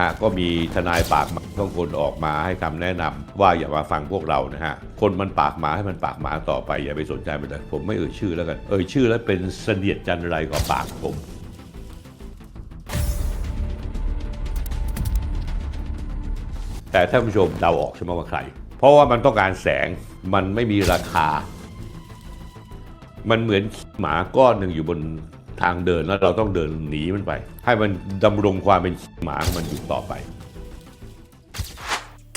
ฮะก็มีทนายปากหมาต้องคนออกมาให้คำแนะนำว่าอย่ามาฟังพวกเรานะฮะคนมันปากหมาให้มันปากหมาต่อไปอย่าไปสนใจมันเลยผมไม่เอ่ยชื่อแล้วกันเอ่ยชื่อแล้วเป็นเสนียดจันไรกว่าปากผมแต่ท่านผู้ชมเดาออกใช่ไหมว่าใคร เพราะว่ามันต้องการแสง มันไม่มีราคา มันเหมือนหมาก้อนหนึ่งอยู่บน ทางเดินแล้วเราต้องเดินหนีมันไป ให้มันดำรงความเป็นหมาของมันอยู่ต่อไป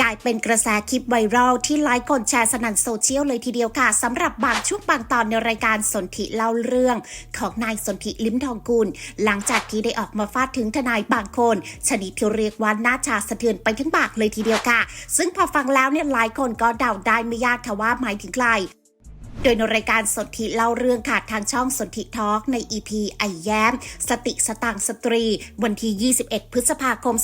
กลายเป็นกระแสคลิปไวรัลที่หลายคนแชร์สนั่นโซเชียลเลยทีเดียวค่ะสำหรับบางช่วงบางตอนในรายการสนธิเล่าเรื่องของนายสนธิลิ้มทองกุล หลังจากที่ได้ออกมาฟาดถึงทนายบางคน ชนิดที่เรียกว่าหน้าชาสะเทือนไปทั้งปากเลยทีเดียวค่ะ ซึ่งพอฟังแล้วเนี่ยหลายคนก็เดาได้ไม่ยากค่ะว่าหมายถึงใคร โดยในรายการสนธิเล่าเรื่องค่ะทางช่องสนธิทอล์กใน EP ไอแย้ม สติสตางสตรี วันที่ 21 พฤษภาคม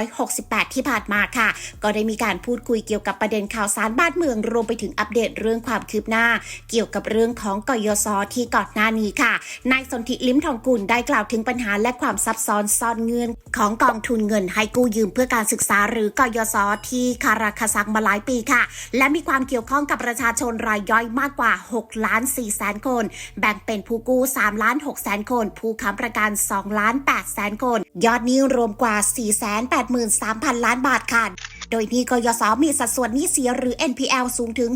2568 ที่ผ่านมาค่ะ ก็ได้มีการพูดคุยเกี่ยวกับประเด็นข่าวสารบ้านเมืองรวมไปถึงอัปเดตเรื่องความคืบหน้า เกี่ยวกับเรื่องของกยศที่ก่อนหน้านี้ค่ะนายสนธิลิ้มทองกุลได้กล่าวถึงปัญหาและความซับซ้อนซ่อนเงื่อนของกองทุนเงินให้กู้ยืมเพื่อการศึกษา หรือกยศที่คาราคาซังมาหลายปีค่ะ และมีความเกี่ยวข้องกับประชาชนรายย่อยมากกว่าว่า6ล้าน4แสนคน แบ่งเป็นผู้กู้3ล้าน6แสนคน ผู้ค้ำประกัน2ล้าน8แสนคน ยอดนี้รวมกว่า 4 8 3 0 0 0 ล้านบาทค่ะ โดยหนี้กยศมีสัดส่วนหนี้เสียหรือ NPL สูงถึง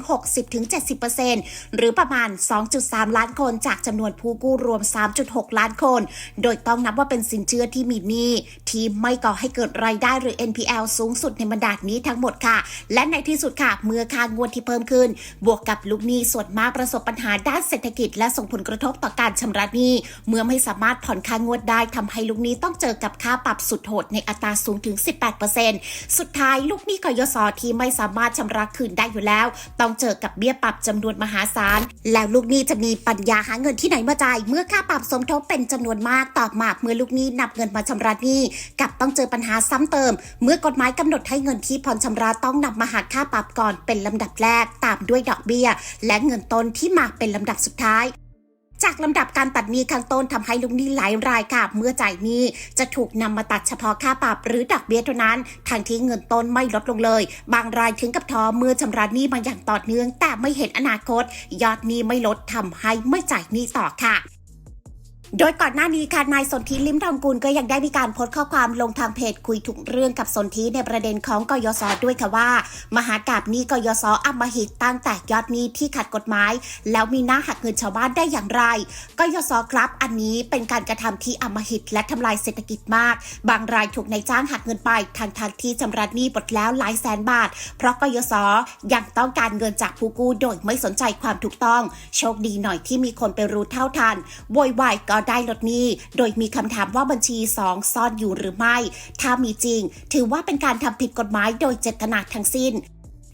60-70%หรือประมาณ 2.3 ล้านคน จากจำนวนผู้กู้รวม 3.6 ล้านคน โดยต้องนับว่าเป็นสินเชื่อที่มีหนี้ที่ไม่ก่อให้เกิดรายได้หรือ NPL สูงสุดในบรรดานี้ทั้งหมดค่ะ และในที่สุดค่ะ เมื่อค่างวดที่เพิ่มขึ้น บวกกับลูกหนี้ส่วนมากประสบปัญหาด้านเศรษฐกิจ และส่งผลกระทบต่อการชำระหนี้ เมื่อไม่สามารถผ่อนค่างวดได้ทำให้ลูกหนี้ต้องเจอกับค่าปรับสุดโหดในอัตราสูงถึง 18%สุดท้ายลูกหนี้กยศที่ไม่สามารถชำระคืนได้อยู่แล้ว ต้องเจอกับเบี้ยปรับจำนวนมหาศาล แล้วลูกหนี้จะมีปัญญาหาเงินที่ไหนมาจ่าย เมื่อค่าปรับสมทบเป็นจำนวนมากต่อมาเมื่อลูกหนี้นับเงินมาชำระหนี้กับต้องเจอปัญหาซ้ำเติม เมื่อกฎหมายกำหนดให้เงินที่ผ่อนชำระต้องนำมาหักค่าปรับก่อนเป็นลำดับแรกตามด้วยดอกเบี้ย และเงินต้นที่มาเป็นลำดับสุดท้าย จากลำดับการตัดหนี้ข้างต้นทำให้ลูกหนี้หลายรายค่ะเมื่อจ่ายหนี้จะถูกนำมาตัดเฉพาะค่าปรับหรือดอกเบี้ยเท่านั้นทางที่เงินต้นไม่ลดลงเลย บางรายถึงกับท้อเมื่อชำระหนี้มาอย่างต่อเนื่อง แต่ไม่เห็นอนาคต ยอดหนี้ไม่ลดทำให้ไม่จ่ายหนี้ต่อค่ะ โดยก่อนหน้านี้ค่ะนายสนธิลิมทองกุลก็ยังได้มีการโพสต์ข้อความลงทางเพจคุยทุกเรื่องกับสนธิในประเด็นของกยศด้วยค่ะว่า มหากราบนี้กยศอำมหิตตั้งแต่ยอดนี้ที่ขัดกฎหมาย แล้วมีหน้าหักเงินชาวบ้านได้อย่างไรกยศครับ อันนี้เป็นการกระทำที่อำมหิตและทำลายเศรษฐกิจมาก บางรายถูกนายจ้างหักเงินไปทางทางที่ชำระหนี้หมดแล้วหลายแสนบาท เพราะกยศยังต้องการเงินจากผู้กู้โดยไม่สนใจความถูกต้อง โชคดีหน่อยที่มีคนไปรู้เท่าทันโวยวายก็ได้ลดหนี้ โดยมีคำถามว่าบัญชี 2 ซ่อนอยู่หรือไม่ ถ้ามีจริง ถือว่าเป็นการทำผิดกฎหมายโดยเจตนาทั้งสิ้น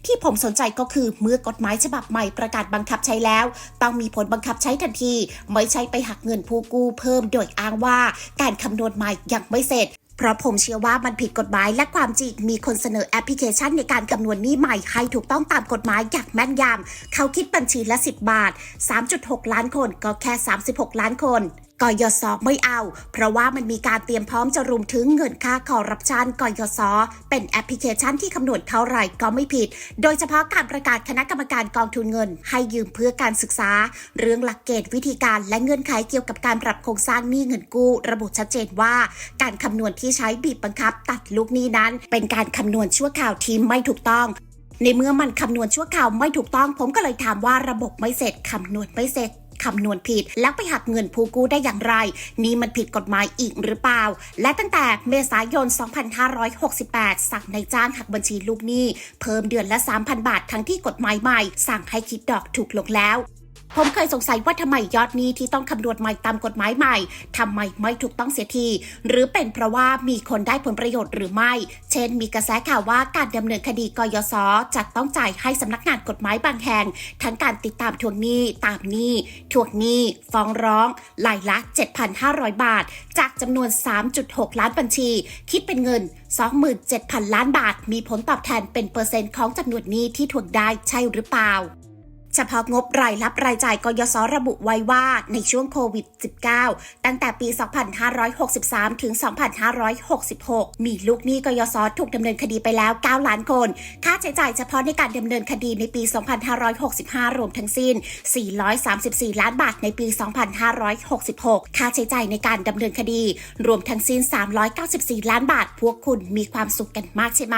ที่ผมสนใจก็คือเมื่อกฎหมายฉบับใหม่ประกาศบังคับใช้แล้ว ต้องมีผลบังคับใช้ทันที ไม่ใช่ไปหักเงินผู้กู้เพิ่มโดยอ้างว่าการคำนวณใหม่ยังไม่เสร็จ เพราะผมเชื่อว่ามันผิดกฎหมายและความจริงมีคนเสนอแอปพลิเคชันในการคำนวณหนี้ใหม่ให้ถูกต้องตามกฎหมายอย่างแม่นยำเขาคิดบัญชีละ 10 บาท 3.6 ล้านคนก็แค่ 36 ล้านคน กยศไม่เอา เพราะว่ามันมีการเตรียมพร้อมจะรวมถึงเงินค่าคอร์รัปชันกยศเป็นแอปพลิเคชันที่คำนวณเท่าไหร่ก็ไม่ผิด โดยเฉพาะการประกาศคณะกรรมการกองทุนเงิน ให้ยืมเพื่อการศึกษา เรื่องหลักเกณฑ์วิธีการและเงื่อนไขเกี่ยวกับการปรับโครงสร้างหนี้เงินกู้ ระบุชัดเจนว่า การคำนวณที่ใช้บีบบังคับ ตัดลูกหนี้นั้น เป็นการคำนวณชั่วข่าวที่ไม่ถูกต้องในเมื่อมันคำนวณชั่วคราวไม่ถูกต้อง ผมก็เลยถามว่าระบบไม่เสร็จคำนวณไม่เสร็จ คำนวณผิด แล้วไปหักเงินผู้กู้ได้อย่างไร นี่มันผิดกฎหมายอีกหรือเปล่า และตั้งแต่เมษายน 2568 สั่งนายจ้างหักบัญชีลูกหนี้ เพิ่มเดือนละ 3,000 บาททั้งที่กฎหมายใหม่ สั่งให้คิดดอกถูกลงแล้ว ผมเคยสงสัยว่าทำไมยอดนี้ที่ต้องคำนวณใหม่ตามกฎหมายใหม่ทำไมไม่ถูกต้องเสียที หรือเป็นเพราะว่ามีคนได้ผลประโยชน์หรือไม่ เช่น มีกระแสข่าวว่าการดำเนินคดีกยศจะต้องจ่ายให้สำนักงานกฎหมายบางแห่ง ทั้งการติดตามทวงหนี้ตามหนี้ทวงหนี้ ฟ้องร้องรายละ 7,500 บาท จากจำนวน 3.6 ล้านบัญชี คิดเป็นเงิน 27,000 ล้านบาท มีผลตอบแทนเป็นเปอร์เซ็นต์ของจำนวนหนี้ที่ทวงได้ใช่หรือเปล่า เฉพาะงบรายรับรายจ่ายกยศระบุไว้ว่าในช่วงโควิด -19 ตั้งแต่ปี 2563 ถึง 2566 มีลูกหนี้กยศถูกดำเนินคดีไปแล้ว 9 ล้านคน ค่าใช้จ่ายเฉพาะในการดำเนินคดีในปี 2565 รวมทั้งสิ้น 434 ล้านบาทในปี 2566 ค่าใช้จ่ายในการดำเนินคดี รวมทั้งสิ้น 394 ล้านบาท พวกคุณมีความสุขกันมากใช่ไหม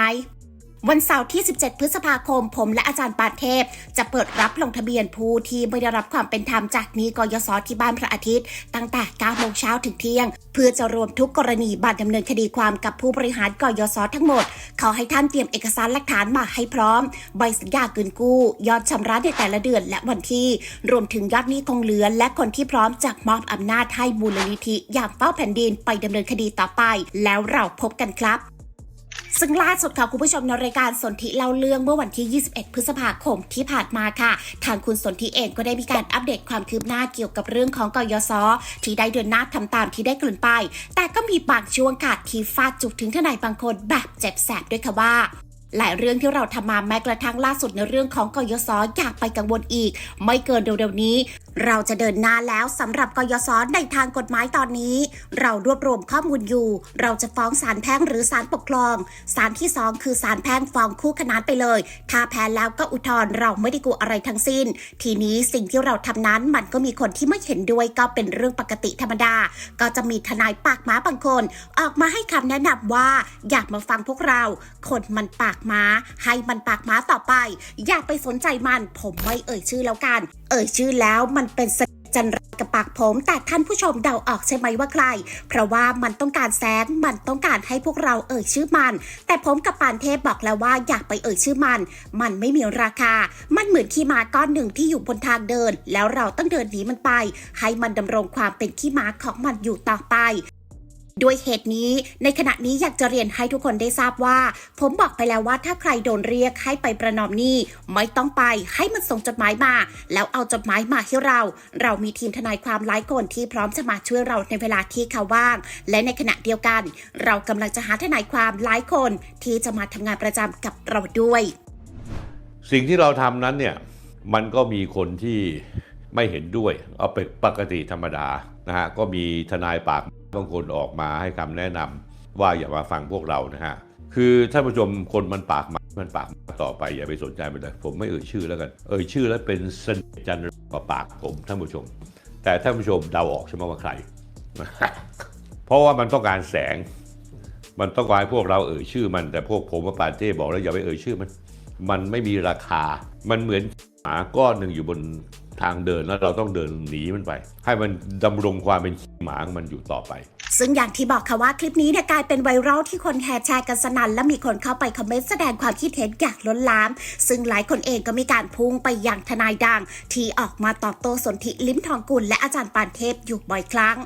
วันเสาร์ที่ 17 พฤษภาคม ผมและอาจารย์ปานเทพ จะเปิดรับลงทะเบียนผู้ที่ไม่ได้รับความเป็นธรรมจากนี้กยศที่บ้านพระอาทิตย์ ตั้งแต่ 9 โมงเช้าถึงเที่ยง เพื่อจะรวมทุกกรณีบัตรดำเนินคดีความกับผู้บริหารกยศทั้งหมด ขอให้ท่านเตรียมเอกสารหลักฐานมาให้พร้อม ใบสัญญาเกินกู้ ยอดชำระในแต่ละเดือนและวันที่ รวมถึงยอดหนี้คงเหลือ และคนที่พร้อมจะมอบอำนาจให้มูลนิธิอย่างเป้าแผ่นดินไปดำเนินคดีต่อไป แล้วเราพบกันครับ ซึ่งล่าสุดค่ะคุณผู้ชมในรายการสนธิเล่าเรื่องเมื่อวันที่ 21 พฤษภาคมที่ผ่านมาค่ะ ทางคุณสนธิเองก็ได้มีการอัปเดตความคืบหน้าเกี่ยวกับเรื่องของกยศที่ได้เดินหน้าทำตามที่ได้กลืนไป แต่ก็มีบางช่วงค่ะที่ฟาดจุกถึงทนายบางคนแบบเจ็บแสบด้วยค่ะว่าหลายเรื่องที่เราทำมาแม้กระทั่งล่าสุดในเรื่องของกยศอย่าไปกังวลอีก ไม่เกินเร็วๆนี้เราจะเดินหน้าแล้วสำหรับกยศในทางกฎหมายตอนนี้ เรารวบรวมข้อมูลอยู่ เราจะฟ้องศาลแพ่งหรือศาลปกครองศาลที่สองคือศาลแพ่งฟ้องคู่ขนานไปเลย ถ้าแพ้แล้วก็อุทธรณ์เราไม่ได้กลัวอะไรทั้งสิ้น ทีนี้สิ่งที่เราทำนั้นมันก็มีคนที่ไม่เห็นด้วยก็เป็นเรื่องปกติธรรมดา ก็จะมีทนายปากม้าบางคน ออกมาให้คำแนะนำว่าอยากมาฟังพวกเราคนมันปากม้า ให้มันปากม้าต่อไป อย่าไปสนใจมัน ผมไม่เอ่ยชื่อแล้วกัน เอ่ยชื่อแล้วมันเป็นสจันไรกับปากผม แต่ท่านผู้ชมเดาออกใช่ไหมว่าใคร เพราะว่ามันต้องการแซงมันต้องการให้พวกเราเอ่ยชื่อมัน แต่ผมกับปานเทพบอกแล้วว่าอยากไปเอ่ยชื่อมัน มันไม่มีราคา มันเหมือนขี้ม้าก้อนหนึ่งที่อยู่บนทางเดิน แล้วเราต้องเดินหนีมันไป ให้มันดำรงความเป็นขี้ม้าของมันอยู่ต่อไป ด้วยเหตุนี้ในขณะนี้อยากจะเรียนให้ทุกคนได้ทราบว่า ผมบอกไปแล้วว่าถ้าใครโดนเรียกให้ไปประนอมหนี้ไม่ต้องไปให้มันส่งจดหมายมา แล้วเอาจดหมายมาให้เรา เรามีทีมทนายความหลายคนที่พร้อมจะมาช่วยเราในเวลาที่เขาว่าง และในขณะเดียวกัน เรากำลังจะหาทนายความหลายคน ที่จะมาทำงานประจำกับเราด้วย สิ่งที่เราทำนั้นเนี่ยมันก็มีคนที่ไม่เห็นด้วย เอาเป็นปกติธรรมดานะฮะก็มีทนายปาก บางคนออกมาให้คำแนะนำว่าอย่ามาฟังพวกเรานะฮะคือท่านผู้ชมคนมันปากมามันปากต่อไปอย่าไปสนใจมันเลยผมไม่เอ่ยชื่อแล้วกัน เอ่ยชื่อแล้วเป็นเสนจันทร์กว่าปากผมท่านผู้ชม แต่ท่านผู้ชมเดาออกใช่ไหมว่าใคร เพราะว่ามันต้องการแสง มันต้องการพวกเราเอ่ยชื่อมันแต่พวกผมว่าปาเต้บอกแล้วอย่าไปเอ่ยชื่อมัน มันไม่มีราคา มันเหมือนหมาก้อนหนึ่งอยู่บน ทางเดินแล้วเราต้องเดินหนีมันไป ให้มันดำรงความเป็นหมาของมันอยู่ต่อไป ซึ่งอย่างที่บอกค่ะว่าคลิปนี้เนี่ยกลายเป็นไวรัลที่คนแห่แชร์กันสนั่นและมีคนเข้าไปคอมเมนต์แสดงความคิดเห็นอย่างล้นหลาม ซึ่งหลายคนเองก็มีการพุ่งไปอย่างทนายดัง ที่ออกมาตอบโต้สนธิลิ้มทองกุลและอาจารย์ปานเทพอยู่บ่อยครั้ง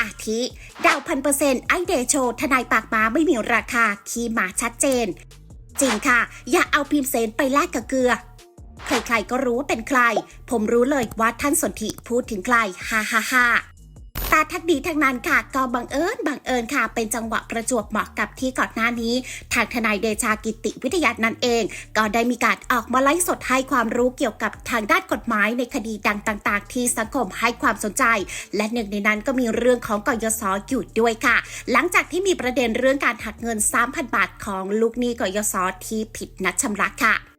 อาทิดาวพันเปอร์เซ็นต์ไอเดโชทนายปากม้าไม่มีราคา คีหมาชัดเจน จริงค่ะ อย่าเอาพิมพ์เซนไปแลกกับเกลือ ใครๆก็รู้ว่าเป็นใคร ผมรู้เลยว่าท่านสนธิพูดถึงใครฮ่าฮ่าฮ่าแต่ทักดีทั้งนั้นค่ะก็บังเอิญบังเอิญค่ะ เป็นจังหวะประจวบเหมาะกับที่ก่อนหน้านี้ ทางทนายเดชากิติวิทยานั่นเอง ก็ได้มีการออกมาไลฟ์สดให้ความรู้เกี่ยวกับทางด้านกฎหมายในคดีดังต่าง ๆ ที่สังคมให้ความสนใจ และหนึ่งในนั้นก็มีเรื่องของกยศอยู่ด้วยค่ะ หลังจากที่มีประเด็นเรื่องการหักเงิน 3,000 บาทของลูกหนี้กยศที่ผิดนัดชำระค่ะ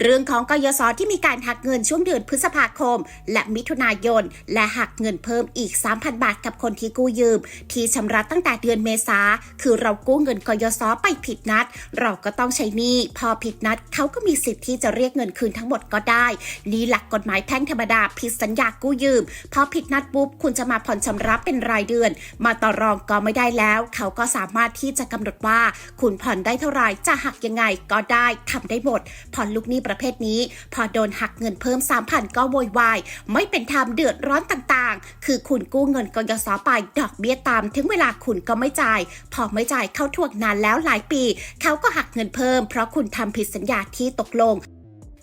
เรื่องของกยศที่มีการหักเงินช่วงเดือนพฤษภาคม และมิถุนายน และหักเงินเพิ่มอีก 3,000 บาทกับคนที่กู้ยืม ที่ชำระตั้งแต่เดือนเมษาคือเรากู้เงินกยศไปผิดนัด เราก็ต้องใช้หนี้พอผิดนัดเขาก็มีสิทธิ์ที่จะเรียกเงินคืนทั้งหมดก็ได้ นี่หลักกฎหมายแพ่งธรรมดาผิดสัญญากู้ยืมพอผิดนัดปุ๊บคุณจะมาผ่อนชำระเป็นรายเดือน มาต่อรองก็ไม่ได้แล้ว เขาก็สามารถที่จะกำหนดว่า คุณผ่อนได้เท่าไหร่จะหักยังไงก็ได้ทำได้หมดผ่อนลูกหนี้ประเภทนี้ พอโดนหักเงินเพิ่ม 3,000 ก็โวยวาย ไม่เป็นธรรมเดือดร้อนต่างๆ คือคุณกู้เงินกยศไปดอกเบี้ยตาม ถึงเวลาคุณก็ไม่จ่าย พอไม่จ่ายเข้าทวงนานแล้วหลายปี เขาก็หักเงินเพิ่ม เพราะคุณทำผิดสัญญาที่ตกลง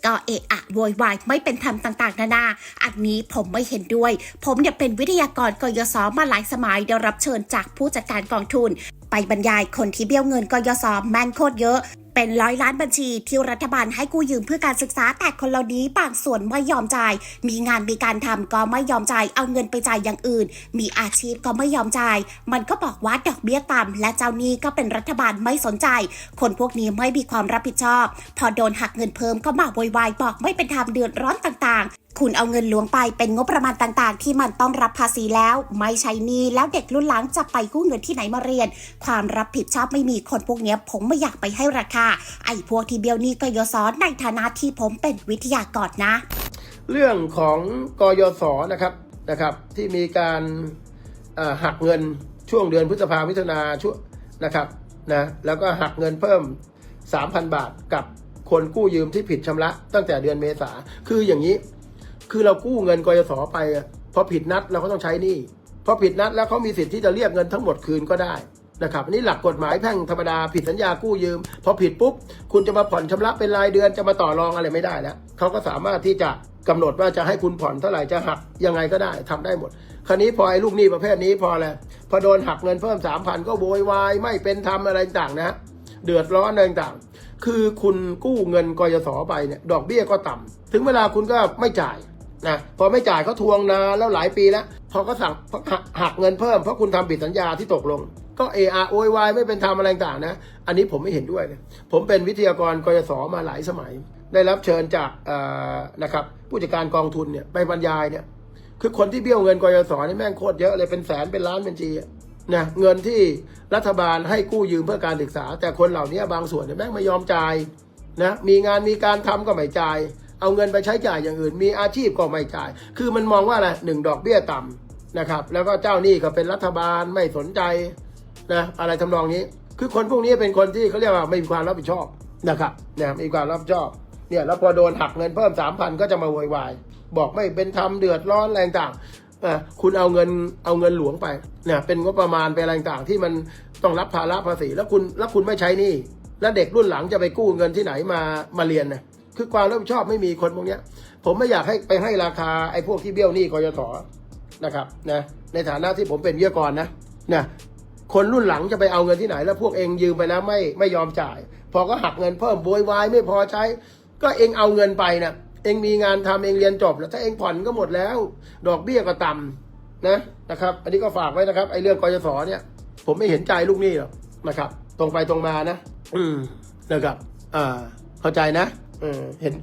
ก็เอะอะโวยวายไม่เป็นธรรมต่างๆ นานา อันนี้ผมไม่เห็นด้วย ผมเนี่ยเป็นวิทยากรกยศมาหลายสมัยได้รับเชิญจากผู้จัดการกองทุน ไปบรรยายคนที่เบี้ยวเงินกยศแม่งโคตรเยอะ เป็นร้อยล้านบัญชีที่รัฐบาลให้กู้ยืมเพื่อการศึกษาแต่คนเหล่านี้บางส่วนไม่ยอมจ่าย มีงานมีการทำก็ไม่ยอมจ่ายเอาเงินไปจ่ายอย่างอื่น มีอาชีพก็ไม่ยอมจ่าย มันก็บอกว่าดอกเบี้ยต่ำและเจ้าหนี้ก็เป็นรัฐบาลไม่สนใจ คนพวกนี้ไม่มีความรับผิดชอบ พอโดนหักเงินเพิ่มก็มาโวยวายบอกไม่เป็นธรรมเดือดร้อนต่างๆ คุณเอาเงินหลวงไปเป็นงบประมาณต่างๆ ที่มันต้องรับภาษีแล้ว ไม่ใช่นี้แล้วเด็กรุ่นหลังจะไปกู้เงินที่ไหนมาเรียน ความรับผิดชอบไม่มีคนพวกเนี้ยผมไม่อยากไปให้ราคา ไอ้พวกที่เบี้ยวนี้ก็ยศในฐานะที่ผมเป็นวิทยากรนะ เรื่องของกยศนะครับนะครับ ที่มีการหักเงินช่วงเดือนพฤษภามิถุนาช่วงนะครับนะแล้วก็หักเงินเพิ่ม 3,000 บาทกับคนกู้ยืมที่ผิดชำระตั้งแต่เดือนเมษาคืออย่างนี้ คือเรากู้เงินกยศไปพอผิดนัดเราก็ต้องใช้หนี้พอผิดนัดแล้วเขามีสิทธิ์ที่จะเรียกเงินทั้งหมดคืนก็ได้นะครับอันนี่หลักกฎหมายแพ่งธรรมดาผิดสัญญากู้ยืม พอผิดปุ๊บ คุณจะมาผ่อนชำระเป็นรายเดือนจะมาต่อรองอะไรไม่ได้แล้วเขาก็สามารถที่จะกำหนดว่าจะให้คุณผ่อนเท่าไหร่จะหักยังไงก็ได้ทำได้หมด คราวนี้พอไอ้ลูกหนี้ประเภทนี้พอแล้วพอโดนหักเงินเพิ่มสามพันก็โวยวายไม่เป็นธรรมอะไรต่างนะเดือดร้อนอะไรต่างคือคุณกู้เงินกยศไปเนี่ยดอกเบี้ยก็ต่ำถึงเวลาคุณก็ไม่จ่าย นะพอไม่จ่ายเขาทวงนานแล้วหลายปีแล้วพอก็สั่งหักเงินเพิ่มเพราะคุณทำผิดสัญญาที่ตกลง ก็เออาโวยวายไม่เป็นธรรมอะไรต่างนะ อันนี้ผมไม่เห็นด้วยผมเป็นวิทยากรกยศมาหลายสมัย ได้รับเชิญจากนะครับผู้จัดการกองทุนเนี่ยไปบรรยายเนี่ยคือคนที่เบี้ยวเงินกยศนี่แม่งโคตรเยอะเลยเป็นแสนเป็นล้านบัญชีนะเงินที่รัฐบาลให้กู้ยืมเพื่อการศึกษา แต่คนเหล่านี้บางส่วนเนี่ยแม่งไม่ยอมจ่ายนะมีงานมีการทำก็ไม่จ่าย เอาเงินไปใช้จ่ายอย่างอื่น มีอาชีพก็ไม่จ่าย คือมันมองว่าอะไรหนึ่งดอกเบี้ยต่ำนะครับ แล้วก็เจ้าหนี้ก็เป็นรัฐบาลไม่สนใจนะอะไรทำนองนี้ คือคนพวกนี้เป็นคนที่เขาเรียกว่าไม่มีความรับผิดชอบนะครับนะไม่มีความรับผิดชอบเนี่ยแล้วพอโดนหักเงินเพิ่มสามพันก็จะมาโวยวายบอกไม่เป็นธรรมเดือดร้อนอะไรต่างอะคุณเอาเงินเอาเงินหลวงไปเนี่ยเป็นงบประมาณเป็นอะไรต่างที่มันต้องรับภาระภาษีแล้วคุณแล้วคุณไม่ใช้นี่ แล้วเด็กรุ่นหลังจะไปกู้เงินที่ไหนมามาเรียนนะ คือความรับผิดชอบไม่มีคนพวกเนี้ยผมไม่อยากให้ไปให้ราคาไอ้พวกที่เบี้ยวหนี้กยศนะครับนะในฐานะที่ผมเป็นวิทยากรนะนะคนรุ่นหลังจะไปเอาเงินที่ไหน แล้วพวกเองยืมไปแล้วไม่ไม่ยอมจ่าย พอก็หักเงินเพิ่มโวยวายไม่พอใช้ ก็เองเอาเงินไปนะเองมีงานทำเองเรียนจบแล้วถ้าเองผ่อนก็หมดแล้ว ดอกเบี้ยก็ต่ำนะนะครับ อันนี้ก็ฝากไว้นะครับไอ้เรื่องกยศเนี่ย ผมไม่เห็นใจลูกหนี้หรอกนะครับ ตรงไปตรงมานะ อืมนะครับอ่าเข้าใจนะ เออเห็น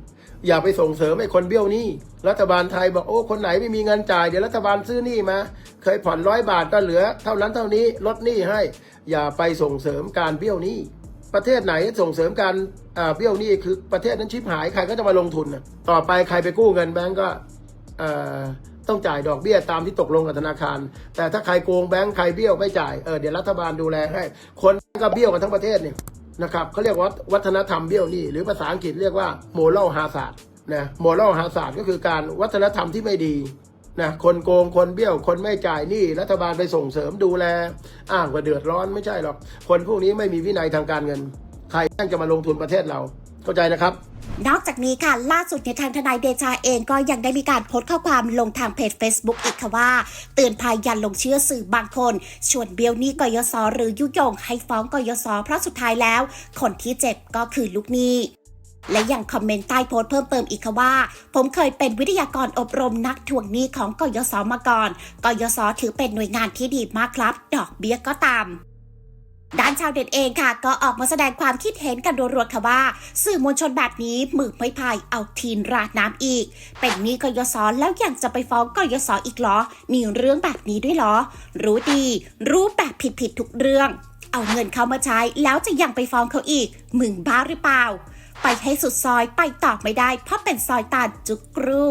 อย่าไปส่งเสริมให้คนเบี้ยวหนี้ รัฐบาลไทยบอกโอ้คนไหนไม่มีเงินจ่ายเดี๋ยวรัฐบาลซื้อหนี้มา เคยผ่อนร้อยบาทก็เหลือ เท่านั้นเท่านี้ลดหนี้ให้ อย่าไปส่งเสริมการเบี้ยวหนี้ ประเทศไหนส่งเสริมการเบี้ยวหนี้คือประเทศนั้นชิบหายใครก็จะมาลงทุนนะต่อไปใครไปกู้เงินแบงก์ก็ต้องจ่ายดอกเบี้ยตามที่ตกลงกับธนาคาร แต่ถ้าใครโกงแบงก์ใครเบี้ยวไม่จ่ายเออเดี๋ยวรัฐบาลดูแลให้ คนก็เบี้ยวกันทั้งประเทศเนี่ย นะครับเขาเรียกว่าวัฒนธรรมเบี้ยวหนี้หรือภาษาอังกฤษเรียกว่า moral hazard นะโมรัลฮาศาสก็คือการวัฒนธรรมที่ไม่ดีนะคนโกงคนเบี้ยว คนไม่จ่ายหนี้รัฐบาลไปส่งเสริมดูแล อ้างว่าเดือดร้อนไม่ใช่หรอก คนพวกนี้ไม่มีวินัยทางการเงิน ใครแม่งจะมาลงทุนประเทศเรา เข้าใจนะครับนอกจากนี้ค่ะล่าสุดในทางทนายเดชาเองก็ยังได้มีการโพสต์ข้อความลงทางเพจ Facebook อีกค่ะว่า เตือนภัยย่าลงเชื่อสื่อบางคน ชวนเบียวนี้กยศหรือยุยง ให้ฟ้องกยศเพราะสุดท้ายแล้ว คนที่เจ็บก็คือลูกหนี้และยังคอมเมนต์ใต้โพสต์เพิ่มเติมอีกค่ะว่า ผมเคยเป็นวิทยากรอบรมนักทวงหนี้ของกยศมาก่อนกยศถือเป็นหน่วยงานที่ดีมากครับ ดอกเบี้ยก็ตาม ด้านชาวเด็ดเองค่ะ ก็ออกมาแสดงความคิดเห็นกันรัวๆค่ะว่า สื่อมวลชนแบบนี้มือไม่พายเอาทีนราดน้ำอีก เป็นนี้กยศแล้วยังจะไปฟ้องกยศอีกเหรอ มีเรื่องแบบนี้ด้วยเหรอ รู้ดี รู้แบบผิดๆทุกเรื่อง เอาเงินเขามาใช้แล้วจะยังไปฟ้องเขาอีก มึงบ้าหรือเปล่า ไปให้สุดซอยไปตอบไม่ได้ เพราะเป็นซอยตันจุกรู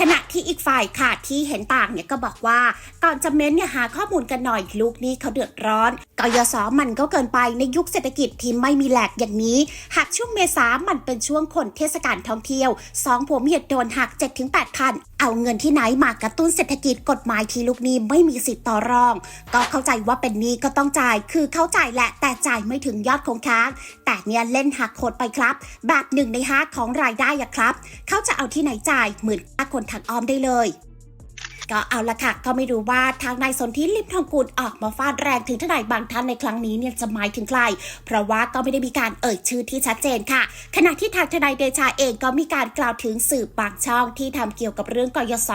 ขณะที่อีกฝ่ายค่ะที่เห็นต่างเนี่ยก็บอกว่าก่อนจะเม้นเนี่ยหาข้อมูลกันหน่อยลูกนี้เขาเดือดร้อนกยศมันก็เกินไปในยุคเศรษฐกิจที่ไม่มีแหลกอย่างนี้ หากช่วงเมษามันเป็นช่วงคนเทศกาลท่องเที่ยวสองผัวเมียโดนหัก 7-8พัน เอาเงินที่ไหนมากระตุ้นเศรษฐกิจกฎหมายที่ลูกหนี้ไม่มีสิทธิ์ต่อรอง ก็เข้าใจว่าเป็นหนี้ก็ต้องจ่าย คือเข้าจ่ายแหละแต่จ่ายไม่ถึงยอดคงค้าง แต่เนี่ยเล่นหักโคตรไปครับ แบบหนึ่งในห้าของรายได้อะครับ เขาจะเอาที่ไหนจ่ายเหมือนค่าคนทางอ้อมได้เลย ก็เอาละค่ะ ก็ไม่รู้ว่าทางนายสนธิลิมทองกุลออกมาฟาดแรงถึงทนายบางท่านในครั้งนี้เนี่ยจะหมายถึงใคร เพราะว่าก็ไม่ได้มีการเอ่ยชื่อที่ชัดเจนค่ะ ขณะที่ทางทนายเดชาเองก็มีการกล่าวถึงสื่อบางช่องที่ทำเกี่ยวกับเรื่องกยศ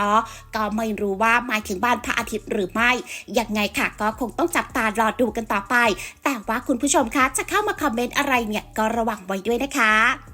ก็ไม่รู้ว่าหมายถึงบ้านพระอาทิตย์หรือไม่ยังไงค่ะ ก็คงต้องจับตารอดูกันต่อไป แต่ว่าคุณผู้ชมคะจะเข้ามาคอมเมนต์อะไรเนี่ยก็ระวังไว้ด้วยนะคะ